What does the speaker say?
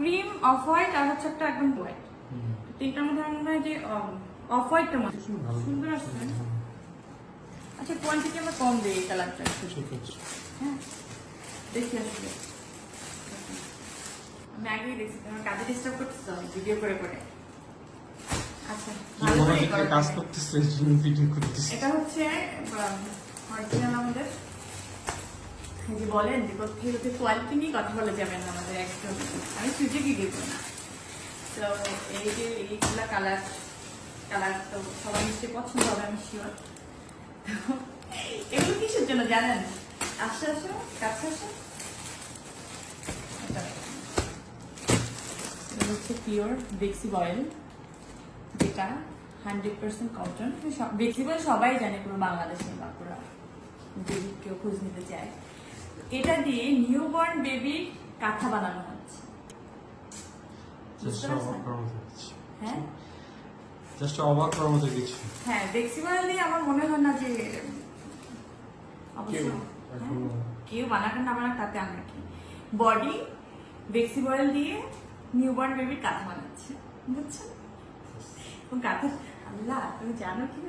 Cream off white আর হচ্ছে একটা একদম হোয়াইট তিনটার মধ্যে আমার মনে হয় যে অফ হোয়াইটটা মনে। সুন্দর আসছে। আচ্ছা কোয়ান্টিটি আমরা কম দিই এই কালারটা হ্যাঁ। দেখি আসলে। আমি আগেই দেখছি তোমার কাজে ডিস্টার্ব করতেছো? ভিডিও করে করে। আচ্ছা কাজ করতেছে এটা হচ্ছে অরিজিনাল আমাদের এই যে বলেন যে কোথায় কোথায় কোয়ালিটি নিয়ে কথা বলে যাবেন না আমাদের একদম। আমি সুযোগই দিব না। তো এই যে এইগুলা কালার কালার তো সবাই নিশ্চয়ই পছন্দ হবে, আমি শিওর এগুলো কিসের জন্য জানেন? আসে, আসো, কাছে আসো। হচ্ছে পিওর বেক্সি অয়েল যেটা হান্ড্রেড পার্সেন্ট কটন বেক্সিবল সবাই জানে, পুরো বাংলাদেশের বাঁকুড়া। যদি কেউ খোঁজ নিতে চায়। এটা দিয়ে নিউ বর্ন বেবি কাঁথা বানানো হচ্ছে। হ্যাঁ? জাস্ট অবাক করার মতো কিছু হ্যাঁ বেক্সিবল দিয়ে আমার মনে হয় না যে কেউ হ্যাঁ, বানাক না বানাক তাতে আমরা কি? বডি বেক্সি অয়েল দিয়ে নিউবর্ন বেবির কাঁথা বানাচ্ছে। বুঝছেন? কাঁথা আল্লাহ তুমি জানো কি?